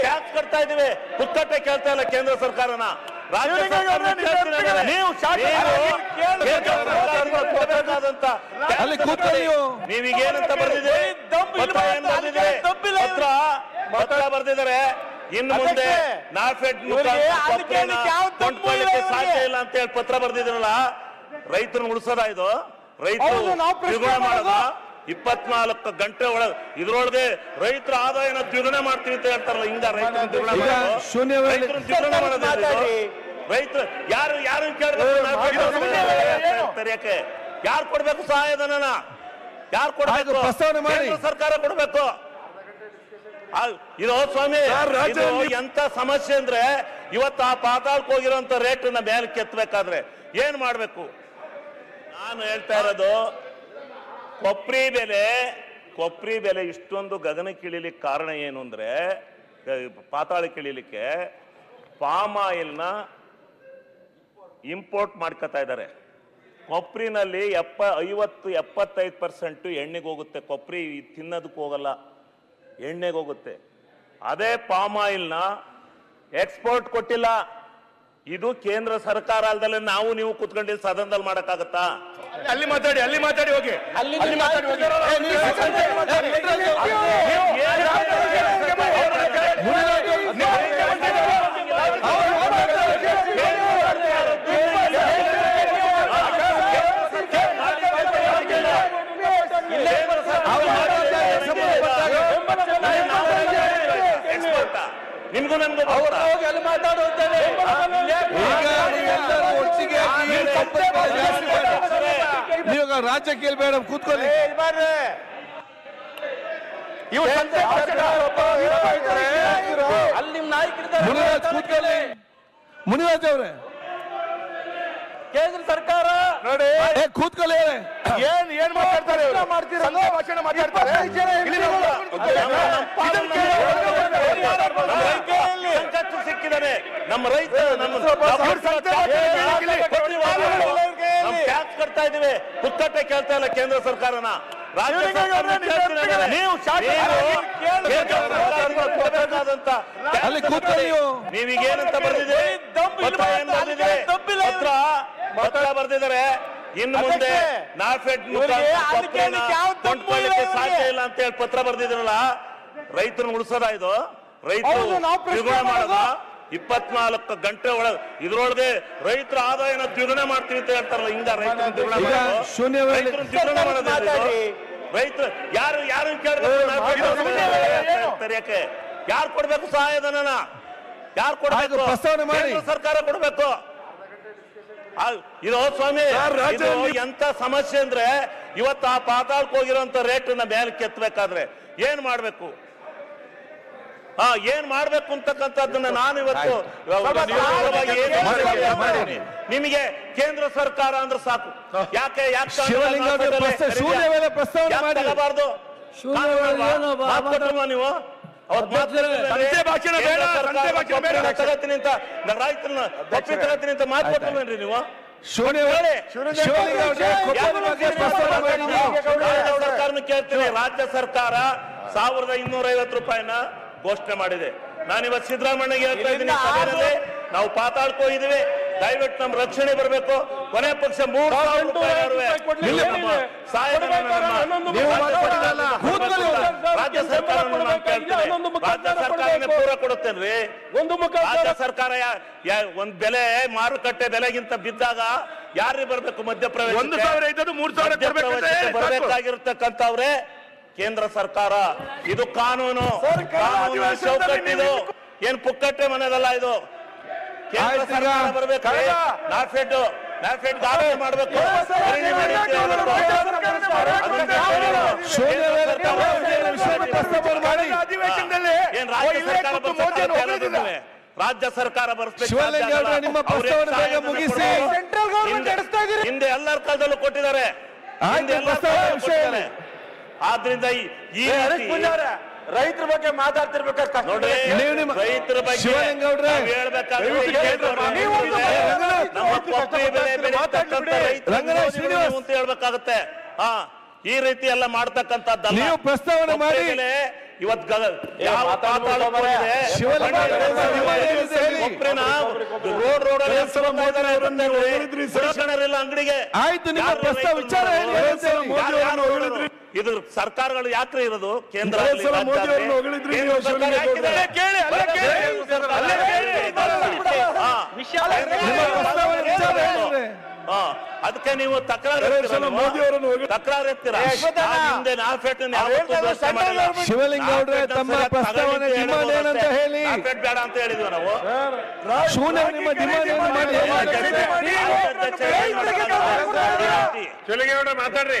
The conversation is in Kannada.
ಟ್ಯಾಕ್ಸ್ ಕಟ್ತಾ ಇದೀವಿ ಪುಕ್ಕಟ್ಟೆ ಕೇಳ್ತಾ ಇಲ್ಲ ಕೇಂದ್ರ ಸರ್ಕಾರನ. ರಾಜ್ಯ ನಾನು. ನೀವು ಶಾಸಕ- ನೀವು ಕೇಳಿ- ಕೇಂದ್ರ ಸರ್ಕಾರಕ್ಕೆ ಕೊಡ್ಬೇಕಾದಂತ ಅಲ್ಲಿ ಕೂತ್ಕೊಳ್ಳಿ ನೀವು. ನೀವೀಗ ಏನಂತ ಬರ್ದಿದೆ ಪತ್ರ ಪತ್ರ ಬರ್ದಿದ್ದಾರೆ. ಇನ್ನು ಮುಂದೆ ನಾಫೆಡ್ ಕೊಂಡ್ಕೊಳ್ಳಿಕ್ಕೆ ಸಾಧ್ಯ ಇಲ್ಲ ಅಂತ ಹೇಳಿ ಪತ್ರ ಬರ್ದಿದ್ರಲ್ಲ ರೈತರನ್ನ ಉಳಿಸೋದ ಇದು? ರೈತರು ಮಾಡೋದು. ಇಪ್ಪತ್ನಾಲ್ಕು ಗಂಟೆ ಒಳಗೆ ಇದ್ರೊಳಗೆ ರೈತರ ಆದಾಯನ ದ್ವಿಗುಣ ಮಾಡ್ತೀವಿ ಅಂತ ಹೇಳ್ತಾರಲ್ಲ ಹಿಂಗ ರೈತರ ಯಾರು ಯಾರು ಕೇಳಬೇಕು ಯಾರು ಕೊಡ್ಬೇಕು ಸಹಾಯಧನ ಯಾರು ಕೊಡ್ಬೇಕು. ಕೇಂದ್ರ ಸರ್ಕಾರ ಕೊಡ್ಬೇಕು. ಇದು ಸ್ವಾಮಿ ಎಂತ ಸಮಸ್ಯೆ ಅಂದ್ರೆ ಇವತ್ತು ಆ ಪಾತಾಳಕ್ಕೆ ಹೋಗಿರೋಂತ ರೇಟ್ ಮೇಲೆ ಕೆತ್ತಬೇಕಾದ್ರೆ ಏನ್ ಮಾಡ್ಬೇಕು? ನಾನು ಹೇಳ್ತಾ ಇರೋದು ಕೊಬ್ಬರಿ ಬೆಲೆ ಕೊಪ್ರಿ ಬೆಲೆ ಇಷ್ಟೊಂದು ಗಗನಕ್ಕೆ ಇಳಿಲಿಕ್ಕೆ ಕಾರಣ ಏನು ಅಂದರೆ ಅಹ್, ಪಾತಾಳಕ್ಕೆ ಇಳಿಲಿಕ್ಕೆ ಪಾಮ್ ಆಯಿಲ್ನ ಇಂಪೋರ್ಟ್ ಮಾಡ್ಕೋತಾ ಇದ್ದಾರೆ. ಕೊಪ್ರಿನಲ್ಲಿ ಎಪ್ಪ ಐವತ್ತು ಎಪ್ಪತ್ತೈದು ಪರ್ಸೆಂಟು ಎಣ್ಣೆಗೆ ಹೋಗುತ್ತೆ. ಕೊಪ್ರಿ ತಿನ್ನೋದಕ್ಕೆ ಹೋಗಲ್ಲ ಎಣ್ಣೆಗೆ ಹೋಗುತ್ತೆ. ಅದೇ ಪಾಮ್ ಆಯಿಲ್ನ ಎಕ್ಸ್ಪೋರ್ಟ್ ಕೊಟ್ಟಿಲ್ಲ. ಇದು ಕೇಂದ್ರ ಸರ್ಕಾರ ಅಲ್ದಲ್ಲೇ ನಾವು ನೀವು ಕುತ್ಕೊಂಡು ಸದನದಲ್ಲಿ ಮಾಡಕ್ಕಾಗತ್ತಾ? ಅಲ್ಲಿ ಮಾತಾಡಿ ಅಲ್ಲಿ ಮಾತಾಡಿ ಹೋಗಿ. ಅಲ್ಲಿ ಮಾತಾಡಿ ಹೋಗಿ. ಏ, ನೀವು ನಿಮ್ಗೂ ನನ್ಗೂ ಅವರು? ಹೋಗಿ ಅಲ್ಲಿ ಮಾತಾಡುವಂತೇಳಿ. ಒಟ್ಟಿಗೆ. ನೀವು ರಾಜಕೀಯ ರಾಜ್ಯಕ್ಕೆ ಬೇಡ ಕೂತ್ಕೊಳ್ಳಿ. ಮುನಿರಾಜ್ ಅವರೇ. ಕೇಂದ್ರ ಸರ್ಕಾರ ನೋಡಿ. ಏ ಕೂತ್ಕೊಳ್ಳಿ. ಏನ್ ಏನ್ ಮಾತಾಡ್ತಾರೆ ಭಾಷಣ ಮಾತಾಡ್ತಾರೆ. ಸಿಕ್ಕಿದ್ದಾರೆ. ನಮ್ಮ ರೈತ ನಮ್ಮ ಕಟ್ತಾ ಇದೀವಿ ಪುಕ್ಕಟ್ಟೆ ಕೇಳ್ತಾ ಇಲ್ಲ ಕೇಂದ್ರ ಸರ್ಕಾರನ. ರಾಜ್ಯ ಸರ್ಕಾರ ಸರ್ಕಾರನ ನೀವು ಕೇಳ್ತೀನಿ ನಾನು. ನೀವು ಶಾಸಕ- ನೀವು ಕೇಳಿ. ಕೇಂದ್ರ ಸರ್ಕಾರಕ್ಕೆ ಕೊಡ್ಬೇಕಾದಂತ ಅಲ್ಲಿ ಕೂತ್ಕೊಳ್ಳಿ ನೀವು. ನೀವೀಗ ಏನಂತ ಬರ್ದಿದೆ ಪತ್ರ ಪತ್ರ ಬರ್ದಿದ್ದಾರೆ. ಇನ್ನು ಮುಂದೆ ನಾಫೆಡ್ ಕೊಂಡ್ಕೊಳ್ಳಿಕ್ಕೆ ಸಾಧ್ಯ ಇಲ್ಲ ಅಂತ ಹೇಳಿ ಪತ್ರ ಬರ್ದಿದ್ರಲ್ಲ ರೈತರನ್ನ ಉಳಿಸೋದ ಇದು? ರೈತರು ಮಾಡೋದು. ಇಪ್ಪತ್ನಾಲ್ಕು ಗಂಟೆ ಒಳಗೆ ಇದ್ರೊಳಗೆ ರೈತರ ಆದಾಯನ ದ್ವಿಗುಣ ಮಾಡ್ತೀವಿ ಅಂತ ಹೇಳ್ತಾರಲ್ಲ ಹಿಂಗ ರೈತರ ದ್ವಿಗುಣ ಮಾಡೋದು. ರೈತರು ಯಾರು? ಯಾರು ಕೇಳಬೇಕು? ಯಾರು ಕೊಡ್ಬೇಕು ಸಹಾಯಧನ ಯಾರು ಕೊಡ್ಬೇಕು. ಕೇಂದ್ರ ಸರ್ಕಾರ ಕೊಡ್ಬೇಕು. ಇದು ಸ್ವಾಮಿ ಎಂತ ಸಮಸ್ಯೆ ಅಂದ್ರೆ ಇವತ್ತು ಆ ಪಾತಾಳಕ್ಕೆ ಹೋಗಿರೋಂತ ರೇಟ್ನ ಮೇಲೆ ಕೆತ್ತಬೇಕಾದ್ರೆ ಏನ್ ಮಾಡ್ಬೇಕು? ಹಾ ಏನ್ ಮಾಡ್ಬೇಕು ಅಂತಕ್ಕಂಥದ್ದನ್ನ ನಾನು ಇವತ್ತು ನಿಯೋಗವಾಗಿ ಏನು ಮಾಡ್ತೀನಿ? ನಿಮಗೆ ಕೇಂದ್ರ ಸರ್ಕಾರ ಅಂದ್ರೆ ಸಾಕು. ಯಾಕೆ ಯಾಕೆ ಪ್ರಸ್ತಾವನೆ ನೀವು. ಅವತ್ತು ಮಾತು ಕೊಟ್ಟಿದ್ರಿ. ಸಂತೆ ಭಾಷಣ ಬೇಡ, ಕೇಂದ್ರ ಸಂತೆ ಸರ್ಕಾರ ಭಾಷಣ ಬೇಡ. ಅಂತ ನಾನು ರೈತರನ್ನ ಒಪ್ಪಿಗೆ ತಗೋತೀನಿ ಅಂತ ಮಾತು ಕೊಟ್ಟಿಲ್ವೇನ್ರಿ ನೀವು. ರಾಜ್ಯ ಸರ್ಕಾರ ಸಾವಿರದ ಇನ್ನೂರ ಐವತ್ತು ರೂಪಾಯಿನ ಘೋಷಣೆ ಮಾಡಿದೆ. ನಾನು ಇವತ್ತು ಸಿದ್ದರಾಮಯ್ಯಗೆ ಹೇಳ್ತಾ ಇದ್ದೀನಿ ಸಭೆಯಲ್ಲಿ ನಾವು ಪಾತಾಳ್ಕೋ ಇದೀವಿ ದಯವಿಟ್ಟು ನಮ್ಮ ರಕ್ಷಣೆ ಬರಬೇಕು. ಕೊನೆ ಪಕ್ಷ ಮೂರು. ರಾಜ್ಯ ಸರ್ಕಾರ ರಾಜ್ಯ ಸರ್ಕಾರನೇ ಪೂರ ಕೊಡುತ್ತೇನ್ರಿ? ಒಂದು ಮುಖ ರಾಜ್ಯ ಸರ್ಕಾರ ಒಂದ್ ಬೆಲೆ ಮಾರುಕಟ್ಟೆ ಬೆಲೆಗಿಂತ ಬಿದ್ದಾಗ ಯಾರಿಗೆ ಬರ್ಬೇಕು ಮಧ್ಯಪ್ರವೇಶ ಒಂದು ಸಾವಿರ ಮೂರು ಸಾವಿರ ಬರಬೇಕಾಗಿರ್ತಕ್ಕಂಥವ್ರೆ ಕೇಂದ್ರ ಸರ್ಕಾರ ಇದು ಕಾನೂನು ಅಧಿವೇಶನದಲ್ಲಿ ಚೌಕಟ್ಟಿದು ಏನ್ ಪುಕ್ಕಟ್ಟೆ ಮನೆದಲ್ಲ ಇದು ಕೇಂದ್ರ ಸರ್ಕಾರ ಬರ್ಬೇಕು. ನಾಫೆಡ್ ನಾಫೆಡ್ ದಾಖಲೆ ಮಾಡಬೇಕು ಏನ್ ರಾಜ್ಯ ಸರ್ಕಾರ? ರಾಜ್ಯ ಸರ್ಕಾರ ಮುಗಿಸಿ. ಹಿಂದೆ ಎಲ್ಲರ ಕಾಲದಲ್ಲೂ ಕೊಟ್ಟಿದ್ದಾರೆ ಆದ್ರಿಂದ ಈ ಈ ರೀತಿ ರೈತರ ಬಗ್ಗೆ ಮಾತಾಡ್ತಿರ್ಬೇಕಾಗತ್ತೆ ನೋಡ್ರಿ ರೈತರ ಬಗ್ಗೆ. ಅಂತ ಹೇಳ್ಬೇಕಾಗತ್ತೆ. ಹಾ ಈ ರೀತಿ ಎಲ್ಲ ಮಾಡ್ತಕ್ಕಂಥದ್ದಲ್ಲ. ನೀವು ಪ್ರಸ್ತಾವನೆ ಮಾಡಿ. ಇವತ್ತು. ರೋಡ್ ರೋಡ್ ಇಲ್ಲ ಅಂಗಡಿಗೆ. ಆಯ್ತು, ನಿಮ್ಮ ಪ್ರಸ್ತಾವ ವಿಚಾರ ಹೇಳಿ. ಯಾರು ಮೋದಿ ಅವರನ್ನು ಯಾರು ಹೊಗಳಿದ್ರಿ. ಇದು ಸರ್ಕಾರಗಳು ಯಾಕ್ರಿ ಇರೋದು? ಕೇಂದ್ರ. ಅದಕ್ಕೆ ನೀವು ತಕರಾರು ತಕರಾರು ಎತ್ತೀರಾ ಹಿಂದೆ ನಾಫೆಟ್ ಶಿವಲಿಂಗ ತಮ್ಮ ಪ್ರಸ್ತಾವನೆ ಡಿಮಾಂಡ್ ಏನಂತ ಹೇಳಿ. ನಾಫೆಟ್ ಬೇಡ ಅಂತ ಹೇಳಿದ್ವಿ ನಾವು. ಶೂನ್ಯ ನಿಮ್ಮ ಡಿಮಾಂಡ್ ಏನು ಮಾಡಿ ಮಾತಾಡ್ರಿ.